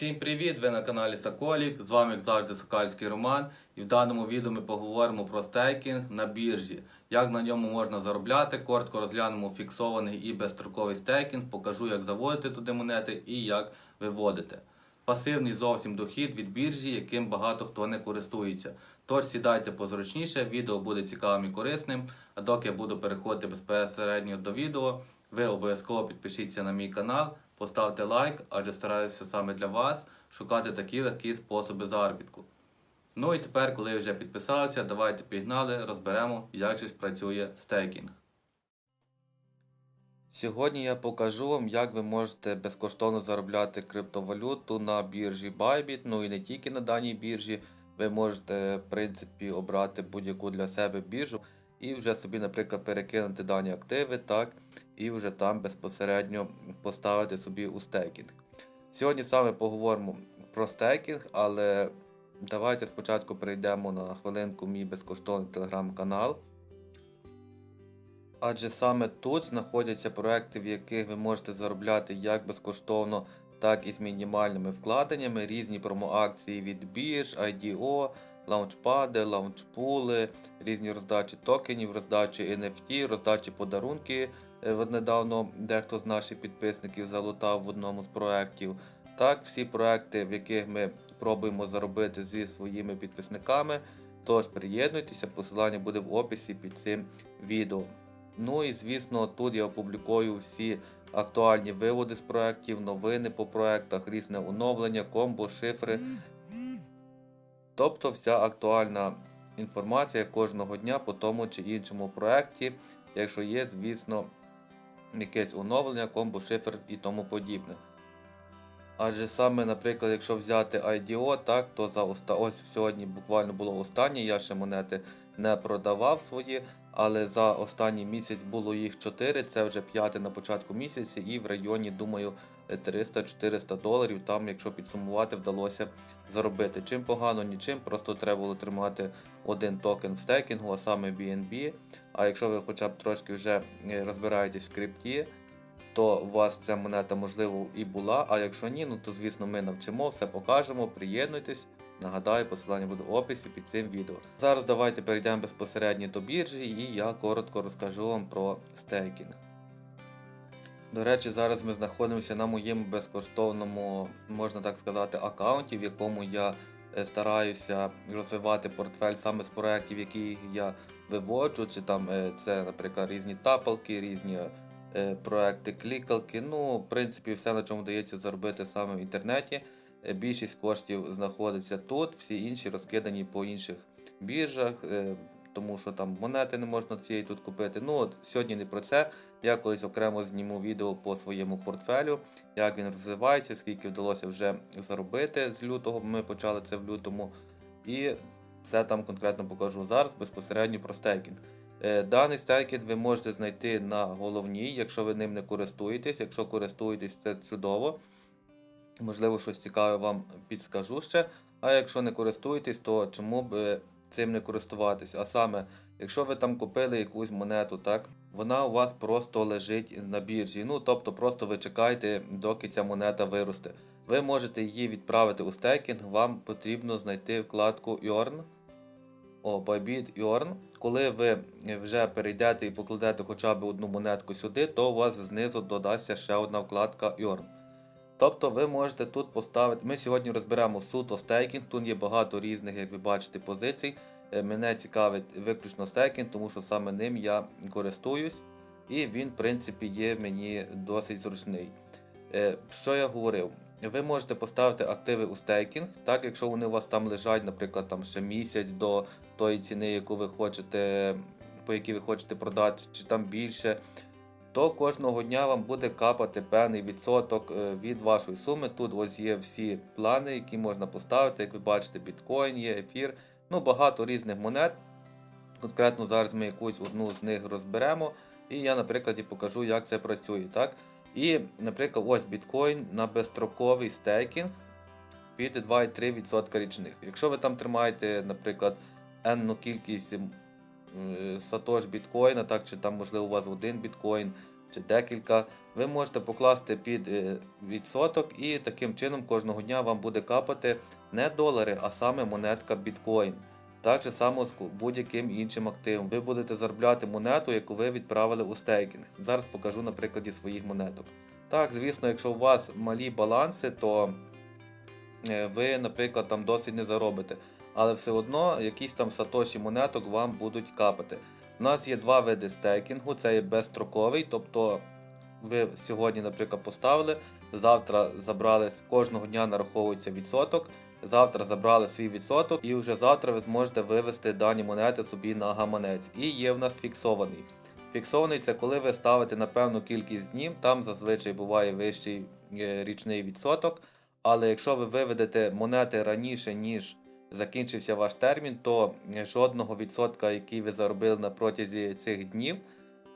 Всім привіт! Ви на каналі Соколік. З вами як завжди Сокальський Роман. І в даному відео ми поговоримо про стейкінг на біржі. Як на ньому можна заробляти. Коротко розглянемо фіксований і безстроковий стейкінг. Покажу, як заводити туди монети і як виводити. Пасивний зовсім дохід від біржі, яким багато хто не користується. Тож сідайте позручніше, відео буде цікавим і корисним. А доки я буду переходити безпосередньо до відео, ви обов'язково підпишіться на мій канал, поставте лайк, адже стараюся саме для вас шукати такі легкі способи заробітку. Ну і тепер, коли вже підписалися, давайте пігнали, розберемо, як же працює стейкінг. Сьогодні я покажу вам, як ви можете безкоштовно заробляти криптовалюту на біржі Bybit, ну і не тільки на даній біржі. Ви можете, в принципі, обрати будь-яку для себе біржу і вже собі, наприклад, перекинути дані активи, так, і вже там безпосередньо поставити собі у стейкінг. Сьогодні саме поговоримо про стейкінг, але давайте спочатку перейдемо на хвилинку мій безкоштовний телеграм-канал. Адже саме тут знаходяться проекти, в яких ви можете заробляти як безкоштовно, так і з мінімальними вкладеннями, різні промоакції від бірж, IDO, лаунчпади, лаунчпули, різні роздачі токенів, роздачі NFT, роздачі подарунки. Е, недавно дехто з наших підписників залутав в одному з проєктів. Так, всі проекти, в яких ми пробуємо заробити зі своїми підписниками. Тож приєднуйтеся, посилання буде в описі під цим відео. Ну і звісно, тут я опублікую всі актуальні виводи з проєктів, новини по проєктах, різне оновлення, комбо, шифри. Тобто вся актуальна інформація кожного дня по тому чи іншому проєкті, якщо є, звісно, якесь оновлення, комбо, шифр і тому подібне. Адже саме, наприклад, якщо взяти IDO, так, то за оста... ось сьогодні буквально було останнє, я ще монети не продавав свої, але за останній місяць було їх 4, це вже п'яте на початку місяця, і в районі, думаю, 300-400 доларів. Там, якщо підсумувати, вдалося заробити. Чим погано, нічим, просто треба було тримати один токен в стейкінгу, а саме BNB. А якщо ви хоча б трошки вже е, розбираєтесь в крипті, то у вас ця монета можливо і була. А якщо ні, ну то звісно ми навчимо, все покажемо. Приєднуйтесь. Нагадаю, посилання буде в описі під цим відео. Зараз давайте перейдемо безпосередньо до біржі і я коротко розкажу вам про стейкінг. До речі, зараз ми знаходимося на моєму безкоштовному, можна так сказати, аккаунті, в якому я е, стараюся розвивати портфель саме з проєктів, які я виводжу. Чи там е, це, наприклад, різні тапалки, різні е, проекти клікалки. Ну, в принципі, все на чому дається заробити саме в інтернеті. Е, Більшість коштів знаходиться тут, всі інші розкидані по інших біржах, е, тому що там монети не можна цієї тут купити. Ну от сьогодні не про це. Я колись окремо зніму відео по своєму портфелю, як він розвивається, скільки вдалося вже заробити з лютого. Ми почали це в лютому. І все там конкретно покажу зараз безпосередньо про стейкінг. Е, Даний стейкінг ви можете знайти на головній, якщо ви ним не користуєтесь. Якщо користуєтесь, це чудово. Можливо, щось цікаве вам підскажу ще. А якщо не користуєтесь, то чому б е, цим не користуватись? А саме, якщо ви там купили якусь монету, так, вона у вас просто лежить на біржі. Ну, тобто просто ви чекаєте, доки ця монета виросте. Ви можете її відправити у стейкінг, вам потрібно знайти вкладку Earn. О, Bybit Earn. Коли ви вже перейдете і покладете хоча б одну монетку сюди, то у вас знизу додасться ще одна вкладка Earn. Тобто ви можете тут поставити. Ми сьогодні розберемо суто стейкінг, тут є багато різних, як ви бачите, позицій. Е, Мене цікавить виключно стейкінг, тому що саме ним я користуюсь, і він, в принципі, є мені досить зручний. Е, Що я говорив? Ви можете поставити активи у стейкінг, так, якщо вони у вас там лежать, наприклад, там ще місяць до тої ціни, яку ви хочете, по якій ви хочете продати, чи там більше то кожного дня вам буде капати певний відсоток е, від вашої суми. Тут ось є всі плани, які можна поставити. Як ви бачите, біткоін є, ефір, ну багато різних монет. Конкретно зараз ми якусь одну з них розберемо. І я, наприклад, покажу, як це працює. так? І, наприклад, ось біткоін на безстроковий стейкінг під 2,3% річних. Якщо ви там тримаєте, наприклад, енну кількість сатош біткоїна, так, чи там, можливо, у вас один біткоін, чи декілька, ви можете покласти під е, відсоток, і таким чином кожного дня вам буде капати не долари, а саме монетка біткоін. Так же само з будь-яким іншим активом. Ви будете заробляти монету, яку ви відправили у стейкінг. Зараз покажу на прикладі своїх монеток. Так, звісно, якщо у вас малі баланси, то е, ви, наприклад, там досить не заробите. Але все одно якісь там сатоші монеток вам будуть капати. У нас є два види стейкінгу: це є безстроковий, тобто ви сьогодні, наприклад, поставили, завтра забрали кожного дня нараховується відсоток. Завтра забрали свій відсоток, і вже завтра ви зможете вивести дані монети собі на гаманець. І є в нас фіксований. Фіксований це коли ви ставите на певну кількість днів, там зазвичай буває вищий е, річний відсоток. Але якщо ви виведете монети раніше, ніж закінчився ваш термін, то жодного відсотка, який ви заробили на протязі цих днів,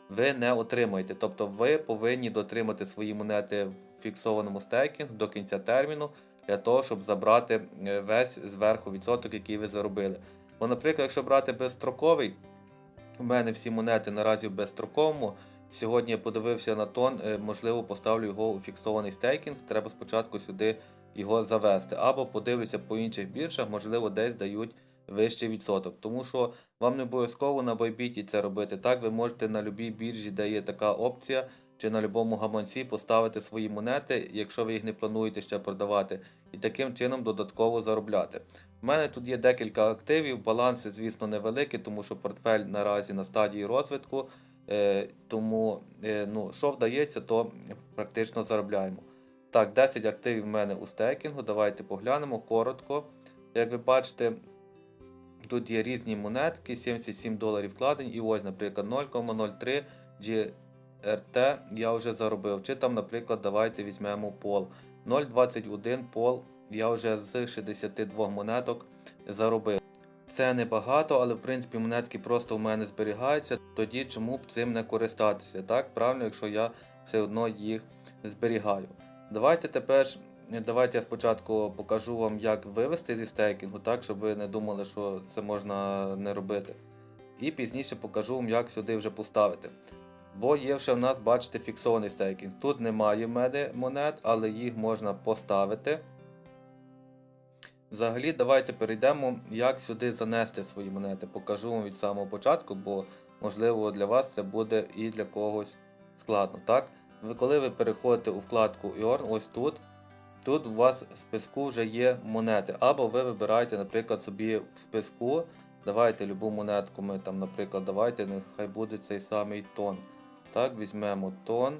ви не отримаєте. Тобто ви повинні дотримати свої монети в фіксованому стейкінгу до кінця терміну для того, щоб забрати е, весь зверху відсоток, який ви заробили. Бо, наприклад, якщо брати безстроковий, у мене всі монети наразі в безстроковому. Сьогодні я подивився на тон, е, можливо, поставлю його у фіксований стейкінг. Треба спочатку сюди його завести. Або подивлюся по інших біржах, можливо, десь дають вищий відсоток. Тому що вам не обов'язково на Bybit це робити. Так, ви можете на будь-якій біржі, де є така опція, чи на будь-якому гаманці поставити свої монети, якщо ви їх не плануєте ще продавати, і таким чином додатково заробляти. У мене тут є декілька активів, баланси, звісно, невеликі, тому що портфель наразі на стадії розвитку. Е, тому, е, ну, що вдається, то практично заробляємо. Так, 10 активів в мене у стейкінгу. Давайте поглянемо коротко. Як ви бачите, тут є різні монетки, 77 доларів вкладень, і ось, наприклад, 0,03 GRT я вже заробив. Чи там, наприклад, давайте візьмемо пол. 0,21 пол я вже з 62 монеток заробив. Це небагато, але в принципі монетки просто в мене зберігаються. Тоді чому б цим не користатися? Так, правильно, якщо я все одно їх зберігаю. Давайте тепер, давайте я спочатку покажу вам, як вивести зі стейкінгу, так, щоб ви не думали, що це можна не робити. І пізніше покажу вам, як сюди вже поставити. Бо є вже в нас, бачите, фіксований стейкінг. Тут немає мене монет, але їх можна поставити. Взагалі, давайте перейдемо, як сюди занести свої монети. Покажу вам від самого початку, бо можливо для вас це буде і для когось складно. Так? Ви, коли ви переходите у вкладку Earn, ось тут, тут у вас в списку вже є монети. Або ви вибираєте, наприклад, собі в списку. Давайте любу монетку, ми там, наприклад, давайте, нехай буде цей самий тон. Так, візьмемо тон.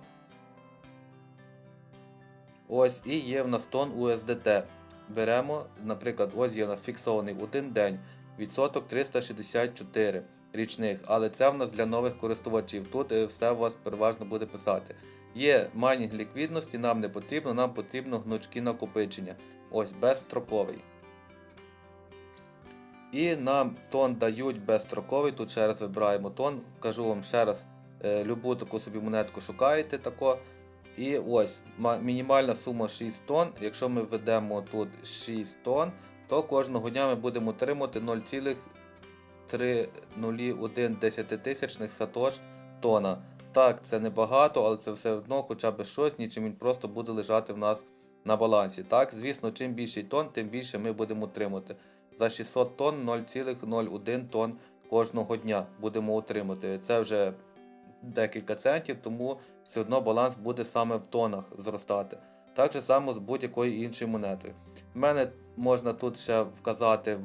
Ось і є в нас тон USDT. Беремо, наприклад, ось є у нас фіксований один день, відсоток 364 річних, але це в нас для нових користувачів. Тут е, все у вас переважно буде писати. Є майнінг ліквідності, нам не потрібно, нам потрібно гнучки накопичення. Ось безстроковий. І нам тон дають безстроковий. Тут ще раз вибираємо тон. Кажу вам ще раз, е, любу таку собі монетку шукаєте тако. І ось мінімальна сума 6 тонн. Якщо ми введемо тут 6 тонн, то кожного дня ми будемо отримувати 0,301 десятитисячних сатош тона. Так, це небагато, але це все одно хоча б щось, нічим він просто буде лежати в нас на балансі. Так, звісно, чим більший тон, тим більше ми будемо отримати. За 600 тонн 0,01 тонн кожного дня будемо отримати. Це вже декілька центів, тому все одно баланс буде саме в тонах зростати. Так же само з будь-якою іншою монетою. У мене можна тут ще вказати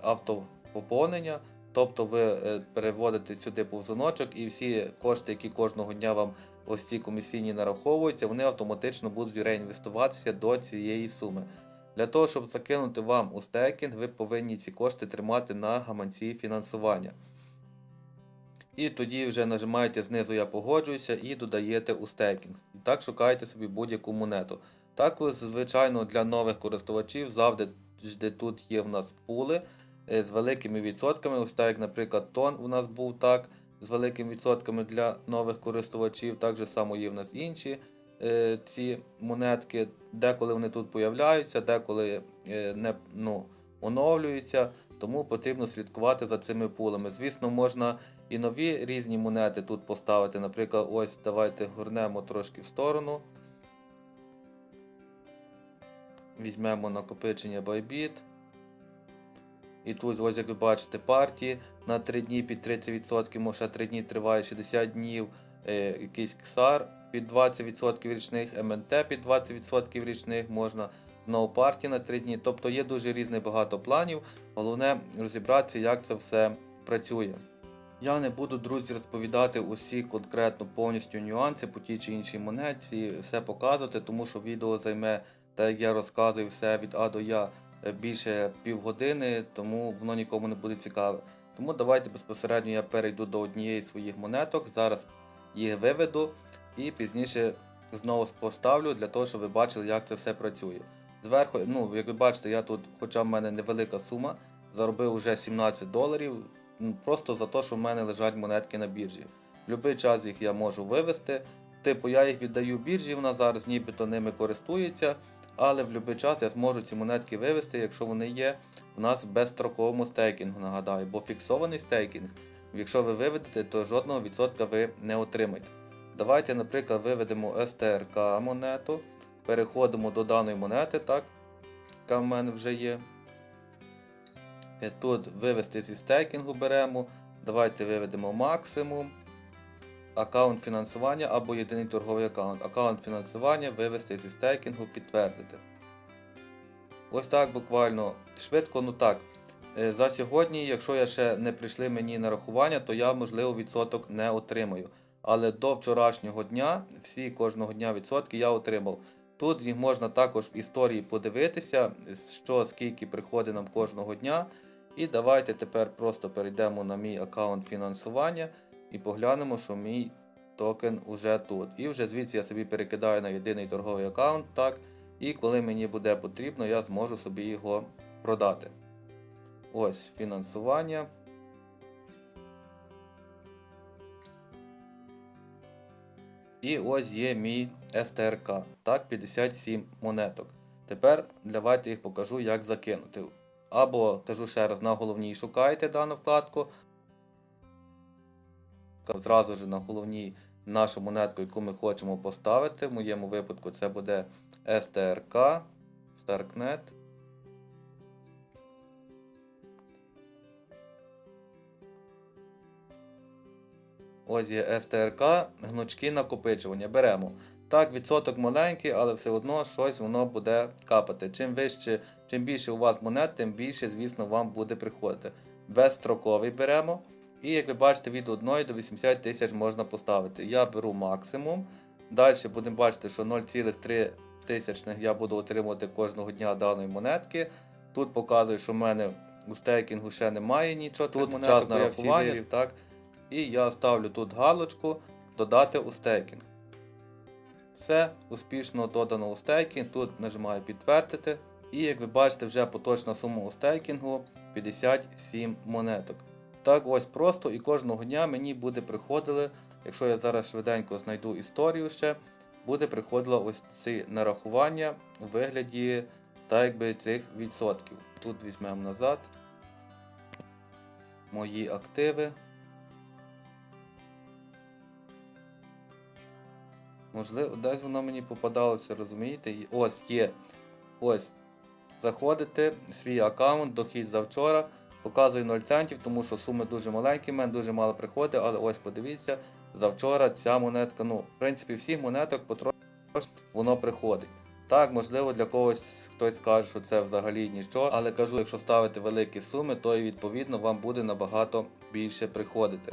автопоповнення, тобто ви е, переводите сюди повзуночок і всі кошти, які кожного дня вам ось ці комісійні нараховуються, вони автоматично будуть реінвестуватися до цієї суми. Для того, щоб закинути вам у стейкінг, ви повинні ці кошти тримати на гаманці фінансування. І тоді вже нажимаєте знизу Я погоджуюся і додаєте у стейкінг. І так шукаєте собі будь-яку монету. Також, звичайно, для нових користувачів завжди тут є в нас пули з великими відсотками. Ось так, як, наприклад, тон у нас був так, з великими відсотками для нових користувачів. Так же само є в нас інші е, ці монетки. Деколи вони тут появляються, деколи е, не ну, оновлюються. Тому потрібно слідкувати за цими пулами. Звісно, можна і нові різні монети тут поставити. Наприклад, ось давайте горнемо трошки в сторону. Візьмемо накопичення Bybit. І тут, ось як ви бачите, партії на 3 дні під 30%, може 3 дні триває 60 днів, е, якийсь ксар під 20% річних, МНТ під 20% річних, можна знову партії на 3 дні. Тобто є дуже різних багато планів. Головне розібратися, як це все працює. Я не буду, друзі, розповідати усі конкретно повністю нюанси по тій чи іншій монетці, все показувати, тому що відео займе, так як я розказую все від А до Я більше півгодини, тому воно нікому не буде цікаве. Тому давайте безпосередньо я перейду до однієї з своїх монеток. Зараз їх виведу і пізніше знову поставлю для того, щоб ви бачили, як це все працює. Зверху, ну, як ви бачите, я тут, хоча в мене невелика сума, заробив вже 17 доларів. ну, Просто за те, що в мене лежать монетки на біржі. В будь-який час їх я можу вивести. Типу, я їх віддаю біржі, вона зараз нібито ними користується, але в будь-який час я зможу ці монетки вивести, якщо вони є у нас в безстроковому стейкінгу, нагадаю, бо фіксований стейкінг, якщо ви виведете, то жодного відсотка ви не отримаєте. Давайте, наприклад, виведемо СТРК монету, переходимо до даної монети, так, яка в мене вже є. Е, Тут вивести зі стейкінгу беремо. Давайте виведемо максимум. Аккаунт фінансування або єдиний торговий аккаунт. Аккаунт фінансування вивести зі стейкінгу, підтвердити. Ось так буквально швидко, ну так. Е, За сьогодні, якщо я ще не прийшли мені нарахування, то я, можливо, відсоток не отримаю. Але до вчорашнього дня, всі кожного дня відсотки я отримав. Тут їх можна також в історії подивитися, що скільки приходить нам кожного дня. І давайте тепер просто перейдемо на мій аккаунт фінансування і поглянемо, що мій токен уже тут. І вже звідси я собі перекидаю на єдиний торговий аккаунт, так. І коли мені буде потрібно, я зможу собі його продати. Ось фінансування. І ось є мій СТРК. Так, 57 монеток. Тепер давайте їх покажу, як закинути. Або кажу ще раз, на головній шукайте дану вкладку. Зразу ж на головній нашу монетку, яку ми хочемо поставити. В моєму випадку це буде STRK, Starknet. Ось є STRK, гнучки накопичування. Беремо. Так, відсоток маленький, але все одно щось воно буде капати. Чим вище, чим більше у вас монет, тим більше, звісно, вам буде приходити. Безстроковий беремо. І як ви бачите, від 1 до 80 тисяч можна поставити. Я беру максимум. Далі будемо бачити, що 0,3 тисячних я буду отримувати кожного дня даної монетки. Тут показує, що в мене у стейкінгу ще немає нічого. Тут монеток, час нарахування. Так? І я ставлю тут галочку додати у стейкінг. Все, успішно додано у стейкінг. Тут нажимаю підтвердити. І як ви бачите, вже поточна сума у стейкінгу 57 монеток. Так ось просто і кожного дня мені буде приходили, якщо я зараз швиденько знайду історію ще, буде приходило ось ці нарахування у вигляді так якби цих відсотків. Тут візьмемо назад. Мої активи. Можливо, десь воно мені попадалося, розумієте? І ось є. Ось. Заходите, свій аккаунт, дохід завчора. Показую 0 центів, тому що суми дуже маленькі, в мене дуже мало приходить, але ось подивіться, завчора ця монетка, ну, в принципі, всіх монеток потрошки воно приходить. Так, можливо, для когось хтось скаже, що це взагалі нічого, але кажу, якщо ставити великі суми, то і відповідно вам буде набагато більше приходити.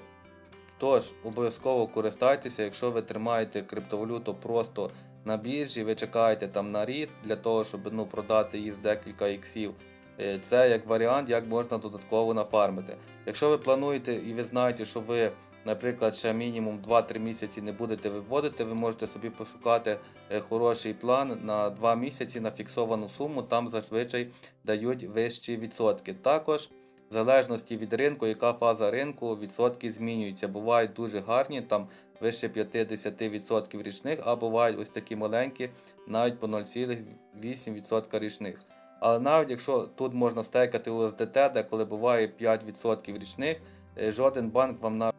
Тож, обов'язково користайтеся, якщо ви тримаєте криптовалюту просто на біржі, ви чекаєте там на ріст для того, щоб ну, продати її з декілька іксів. Е, Це як варіант, як можна додатково нафармити. Якщо ви плануєте і ви знаєте, що ви, наприклад, ще мінімум 2-3 місяці не будете виводити, ви можете собі пошукати е, хороший план на 2 місяці на фіксовану суму, там зазвичай дають вищі відсотки. Також в залежності від ринку, яка фаза ринку, відсотки змінюються. Бувають дуже гарні, там вище 50% річних, а бувають ось такі маленькі, навіть по 0,8% річних. Але навіть якщо тут можна стейкати USDT, де коли буває 5% річних, е, жоден банк вам навіть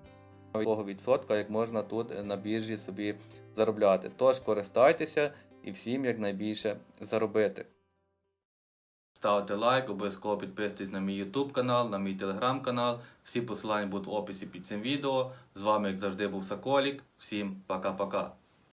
такого відсотка, як можна тут е, на біржі собі заробляти. Тож користайтеся і всім якнайбільше заробити. Ставте лайк, обов'язково підписуйтесь на мій YouTube канал, на мій телеграм канал. Всі посилання будуть в описі під цим відео. З вами, як завжди, був Соколік. Всім пока-пока.